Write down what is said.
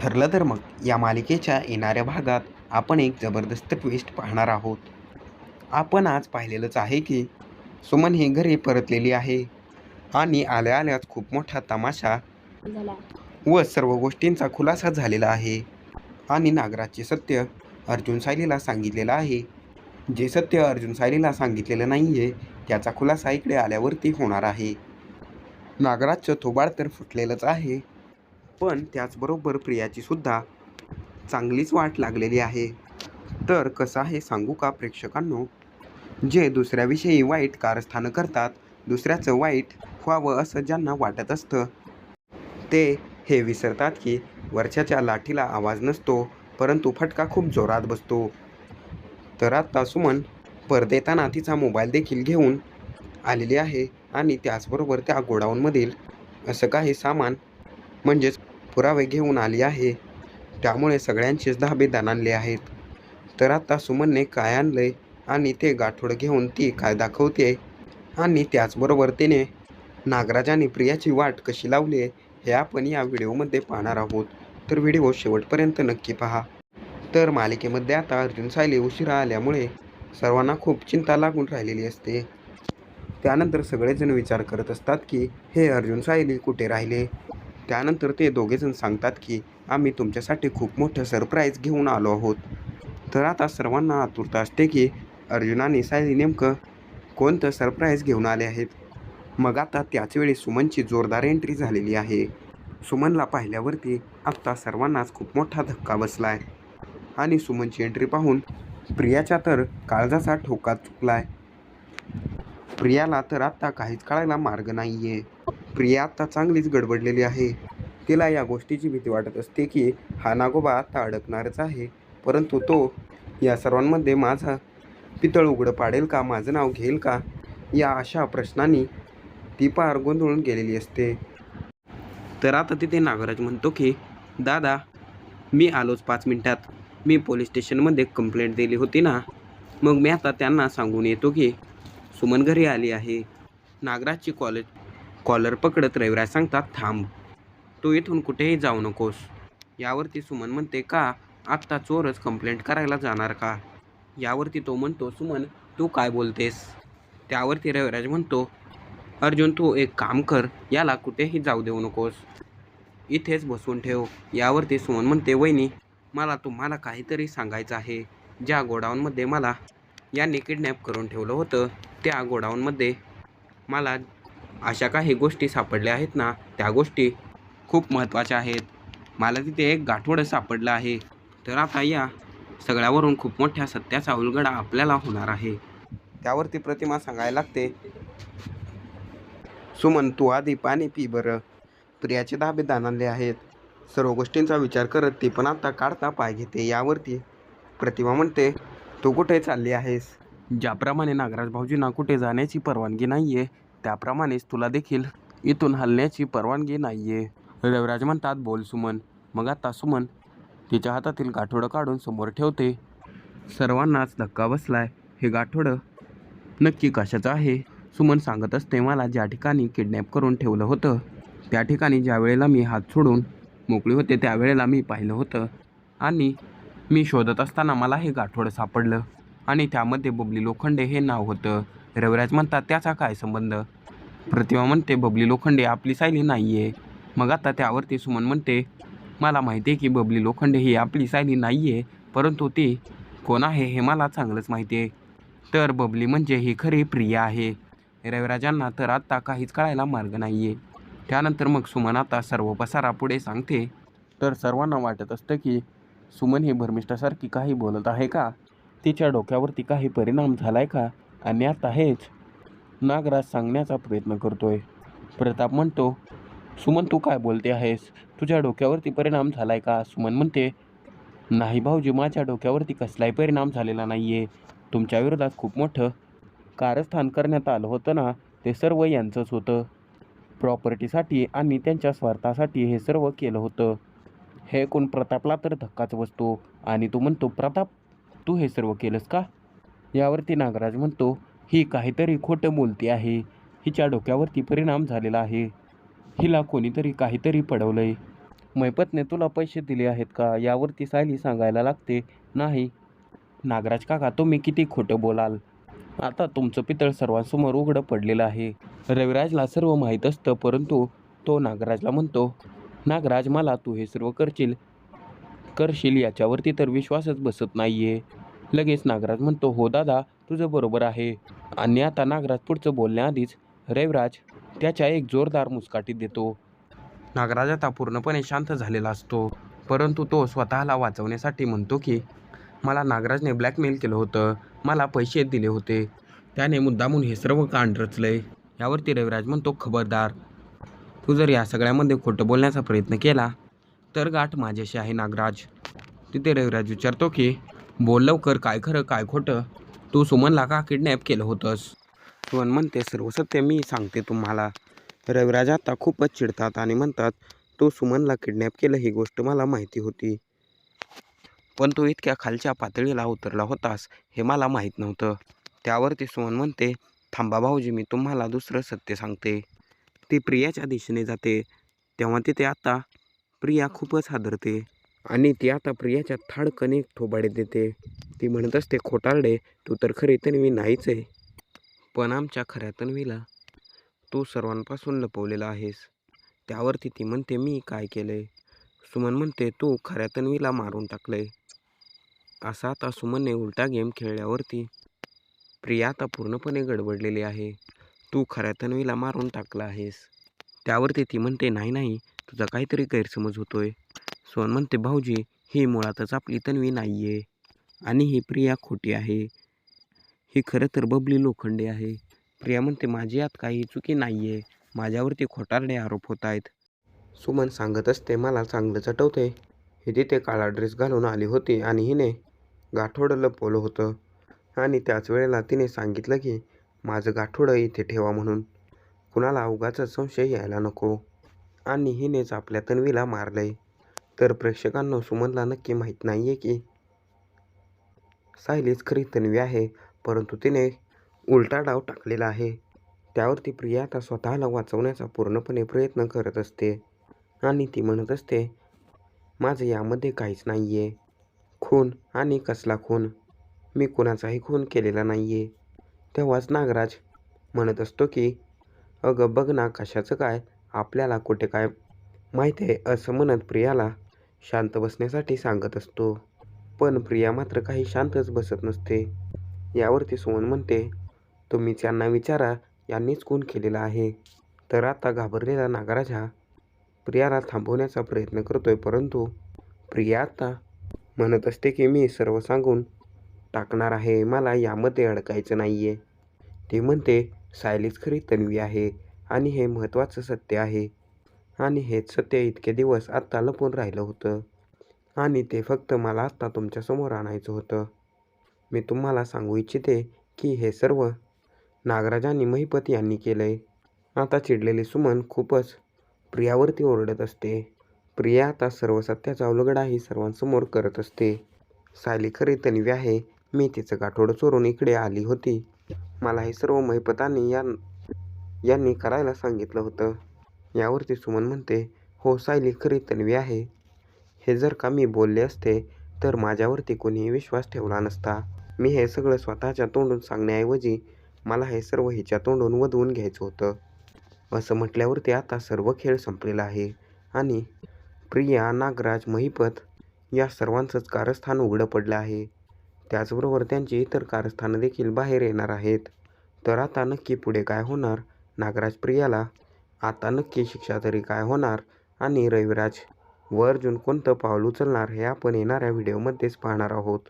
ठरलं तर मग या मालिकेच्या येणाऱ्या भागात आपण एक जबरदस्त ट्विस्ट पाहणार आहोत. आपण आज पाहिलेलंच आहे की सुमन ही घरी परतलेली आहे आणि आल्या आल्याच खूप मोठा तमाशा व सर्व गोष्टींचा खुलासा झालेला आहे. आणि नागराजचे सत्य अर्जुन सायलीला सांगितलेलं आहे. जे सत्य अर्जुन सायलीला सांगितलेलं नाही आहे त्याचा खुलासा इकडे आल्यावरती होणार आहे. नागराजचं थोबाड तर फुटलेलंच आहे. पण त्याचबरोबर प्रियाचीसुद्धा चांगलीच वाट लागलेली आहे. तर कसं आहे सांगू का प्रेक्षकांनो? जे दुसऱ्याविषयी वाईट कारस्थानं करतात दुसऱ्याचं वाईट व्हावं असं ज्यांना वाटत असतं ते हे विसरतात की वर्षाच्या लाठीला आवाज नसतो परंतु फटका खूप जोरात बसतो. तर आता सुमन परदेताना तिचा मोबाईल देखील घेऊन आलेली आहे आणि त्याचबरोबर त्या गोडाऊनमधील असं काही सामान म्हणजेच पुरावे घेऊन आली आहे. त्यामुळे सगळ्यांचेच धाबे दाणानले आहेत. तर आता सुमनने काय आणलंय आणि ते गाठोड घेऊन ती काय दाखवते? आणि त्याचबरोबर तिने नागराज आणि प्रियाची वाट कशी लावली आहे हे आपण या व्हिडिओमध्ये पाहणार आहोत. तर व्हिडिओ शेवटपर्यंत नक्की पहा. तर मालिकेमध्ये आता अर्जुन सायली उशिरा आल्यामुळे सर्वांना खूप चिंता लागून राहिलेली असते. त्यानंतर सगळेजण विचार करत असतात की हे अर्जुन सायली कुठे राहिले? त्यानंतर ते दोघेजण सांगतात की आम्ही तुमच्यासाठी खूप मोठं सरप्राईज घेऊन आलो आहोत. तर आता सर्वांना आतुरता असते की अर्जुन आणि सायली नेमकं कोणतं सरप्राईज घेऊन आले आहेत? मग आता त्याचवेळी सुमनची जोरदार एंट्री झालेली आहे. सुमनला पाहिल्यावरती आत्ता सर्वांनाच खूप मोठा धक्का बसला आहे आणि सुमनची एंट्री पाहून प्रियाच्या तर काळजाचा ठोका चुकला आहे प्रियाला तर आत्ता काहीच कळायला मार्ग नाही आहे प्रिया आत्ता चांगलीच गडबडलेली आहे. तिला या गोष्टीची भीती वाटत असते की हा नागोबा आत्ता अडकणारच आहे. परंतु तो या सर्वांमध्ये माझा पितळ उघडं पाडेल का? माझं नाव घेईल का? या अशा प्रश्नांनी ती पार गोंधळून गेलेली असते. तर आता तिथे नागराज म्हणतो की दादा मी आलोच पाच मिनटात. मी पोलीस स्टेशनमध्ये कंप्लेंट दिली होती ना? मग मी आता त्यांना सांगून येतो की सुमन घरी आली आहे. नागराजची कॉलेज कॉलर पकडत रविराज सांगतात थांब तू इथून कुठेही जाऊ नकोस. यावरती सुमन म्हणते का आत्ता चोरच कंप्लेंट करायला जाणार का? यावरती तो म्हणतो सुमन तू काय बोलतेस? त्यावरती रविराज म्हणतो अर्जुन तू एक काम कर याला कुठेही जाऊ देऊ नकोस. इथेच बसवून ठेव. यावरती सुमन म्हणते वहिनी मला तुम्हाला काहीतरी सांगायचं आहे. ज्या गोडाऊनमध्ये मला यांनी किडनॅप करून ठेवलं होतं त्या गोडाऊनमध्ये मला अशा काही गोष्टी सापडल्या आहेत ना त्या गोष्टी खूप महत्त्वाच्या आहेत. मला तिथे एक गाठोडं सापडलं आहे. तर आता या सगळ्यावरून खूप मोठ्या सत्याचा उलगडा आपल्याला होणार आहे. त्यावरती प्रतिमा सांगायला लागते. सुमन तू आधी पाणी पी बरं. प्रियाचे धाबे दानांले आहेत. सर्व गोष्टींचा विचार करत ती पण आता काढता पाय घेते. यावरती प्रतिमा म्हणते तू कुठे चालली आहेस? ज्याप्रमाणे नागराज भाऊजींना कुठे जाण्याची परवानगी नाही आहे त्याप्रमाणेच तुला देखील इथून हलण्याची परवानगी नाही आहे रविराज म्हणतात बोल सुमन. मग आता सुमन तिच्या हातातील गाठोडं काढून समोर ठेवते. सर्वांनाच धक्का बसलाय. हे गाठोडं नक्की कशाचं आहे? सुमन सांगत असते मला ज्या ठिकाणी किडनॅप करून ठेवलं होतं त्या ठिकाणी ज्या वेळेला मी हात सोडून मोकळी होते त्यावेळेला मी पाहिलं होतं आणि मी शोधत असताना मला हे गाठोडं सापडलं आणि त्यामध्ये बुबली लोखंडे हे नाव होतं. रविराज म्हणतात त्याचा काय संबंध? प्रतिमा म्हणते बबली लोखंडे आपली सायली नाही आहे मग आता त्यावरती सुमन म्हणते मला माहिती आहे की बबली लोखंडे ही आपली सायली नाही आहे परंतु ती कोण आहे हे मला चांगलंच माहिती आहे तर बबली म्हणजे ही खरी प्रिया आहे. रविराजांना तर आत्ता काहीच कळायला मार्ग नाही आहे त्यानंतर मग सुमन आता सर्व पसारा पुढे सांगते तर सर्वांना वाटत असतं की सुमन ही भरमिष्ठासारखी काही बोलत आहे का? तिच्या डोक्यावरती काही परिणाम झाला आहे का? आणि आता हेच नागराज सांगण्याचा प्रयत्न करतोय. प्रताप म्हणतो सुमन तू काय बोलते आहेस? तुझ्या डोक्यावरती परिणाम झालाय का? सुमन म्हणते नाही भाऊजी माझ्या डोक्यावरती कसलाही परिणाम झालेला नाही आहे तुमच्या विरोधात खूप मोठं कारस्थान करण्यात आलं होतं ना ते सर्व यांचंच होतं. प्रॉपर्टीसाठी आणि त्यांच्या स्वार्थासाठी हे सर्व केलं होतं. हे कोण प्रतापला तर धक्काच बसतो आणि तो म्हणतो प्रताप तू हे सर्व केलंस का? यावरती नागराज म्हणतो ही काहीतरी खोटं बोलती आहे. हिच्या डोक्यावरती परिणाम झालेला आहे. हिला कोणीतरी काहीतरी पडवलंय. मैपतने तुला पैसे दिले आहेत का? यावरती सायली सांगायला लागते नाही. नागराज काका तुम्ही किती खोटं बोलाल? आता तुमचं पितळ सर्वांसमोर उघडं पडलेलं आहे. रविराजला सर्व माहीत असतं परंतु तो नागराजला म्हणतो नागराज मला तू हे सर्व करशील? करशील याच्यावरती तर विश्वासच बसत नाही आहे लगेच नागराज म्हणतो हो दादा तुझं बरोबर आहे. आणि आता नागराज पुढचं बोलण्याआधीच रविराज त्याच्या एक जोरदार मुस्काटी देतो. नागराज आता पूर्णपणे शांत झालेला असतो. परंतु तो स्वतःला वाचवण्यासाठी म्हणतो की मला नागराजने ब्लॅकमेल केलं होतं. मला पैसे दिले होते. त्याने मुद्दामून हे सर्व कांड रचलंय. यावरती रविराज म्हणतो खबरदार तू जर या सगळ्यामध्ये खोटं बोलण्याचा प्रयत्न केला तर गाठ माझ्याशी आहे नागराज. तिथे रविराज विचारतो की बोल लवकर काय खरं काय खोटं? तू सुमनला का किडनॅप केलं होतंस. सुमन म्हणते सर्व सत्य मी सांगते तुम्हाला. रविराज आता खूपच चिडतात आणि म्हणतात तो सुमनला किडनॅप केलं ही गोष्ट मला माहिती होती. पण तो इतक्या खालच्या पातळीला उतरला होतास हे मला माहीत नव्हतं. त्यावरती सुमन म्हणते थांबा भाऊजी मी तुम्हाला दुसरं सत्य सांगते. ती प्रियाच्या दिशेने जाते. तेव्हा तिथे आता प्रिया खूपच हादरते. आणि ती आता प्रियाच्या थाडकन कणिक ठोबाडे देते. ती म्हणत असते खोटारडे तू तर खरी तन्वी नाहीच आहे. पण आमच्या खऱ्या तन्वीला तू सर्वांपासून लपवलेला आहेस. त्यावरती ती म्हणते मी काय केलंय? सुमन म्हणते तू खऱ्या तन्वीला मारून टाकलंय. असा आता सुमनने उलटा गेम खेळल्यावरती प्रिया आता पूर्णपणे गडबडलेली आहे. तू खऱ्या तन्वीला मारून टाकला आहेस. त्यावरती ती म्हणते नाही नाही तुझा काहीतरी गैरसमज होतोय. सोन म्हणते भाऊजी ही मुळातच आपली तन्वी नाही आहे आणि ही प्रिया खोटी आहे. ही खरं तर बबली लोखंडे आहे. प्रिया म्हणते माझी यात काही चुकी नाही आहे माझ्यावरती खोटारडे आरोप होत आहेत. सुमन सांगत असते मला चांगलं चटवते. हे तिथे काळा ड्रेस घालून आली होती आणि हिने गाठोडं लपवलं होतं. आणि त्याच वेळेला तिने सांगितलं की माझं गाठोडं इथे ठेवा म्हणून. कुणाला अवघाचा संशय यायला नको. आणि हिनेच आपल्या तन्वीला मारलंय. तर प्रेक्षकांना सुमनला नक्की माहीत नाही आहे की सायलीच खरी तन्वी आहे परंतु तिने उलटा डाव टाकलेला आहे. त्यावरती प्रिया आता स्वतःला वाचवण्याचा पूर्णपणे प्रयत्न करत असते आणि ती म्हणत असते माझं यामध्ये काहीच नाही आहे खून आणि कसला खून? मी कुणाचाही खून केलेला नाही आहे तेव्हाच नागराज म्हणत असतो की अगं बघ ना कशाचं काय? आपल्याला कुठे काय माहीत आहे? असं म्हणत प्रियाला शांत बसण्यासाठी सांगत असतो. पण प्रिया मात्र काही शांतच बसत नसते. यावरती सोहन म्हणते तुम्हीच यांना विचारा यांनीच खून केलेला आहे. तर आता घाबरलेला नागराज हा प्रियाला थांबवण्याचा प्रयत्न करतोय परंतु प्रिया आता म्हणत असते की मी सर्व सांगून टाकणार आहे. मला यामध्ये अडकायचं नाही आहे ती म्हणते सायलीच खरी तन्वी आहे आणि हे महत्त्वाचं सत्य आहे. आणि हेच सत्य इतके दिवस आत्ता लपून राहिलं होतं. आणि ते फक्त मला आत्ता तुमच्यासमोर आणायचं होतं. मी तुम्हाला सांगू इच्छिते की हे सर्व नागराज आणि महिपत यांनी केलं आहे आता चिडलेली सुमन खूपच प्रियावरती ओरडत असते. प्रिया आता सर्व सत्याचा उलगडाही सर्वांसमोर करत असते. सायली खरी तन्वी आहे. मी तिचं गाठोडं चोरून इकडे आली होती. मला हे सर्व महिपतांनी या यांनी करायला सांगितलं होतं. यावरती सुमन म्हणते हो सायली खरी तन्वी आहे. हे जर का मी बोलले असते तर माझ्यावरती कोणीही विश्वास ठेवला नसता. मी हे सगळं स्वतःच्या तोंडून सांगण्याऐवजी मला हे सर्व हिच्या तोंडून वधवून घ्यायचं होतं. असं म्हटल्यावरती आता सर्व खेळ संपलेला आहे. आणि प्रिया नागराज महिपत या सर्वांचंच कारस्थान उघडं पडलं आहे. त्याचबरोबर त्यांची इतर कारस्थानं देखील बाहेर येणार आहेत. तर आता नक्की पुढे काय होणार? नागराज प्रियाला आता नक्की शिक्षा तरी काय होणार? आणि रविराज व अर्जुन कोणतं पाऊल उचलणार हे आपण येणाऱ्या व्हिडिओमध्येच पाहणार आहोत.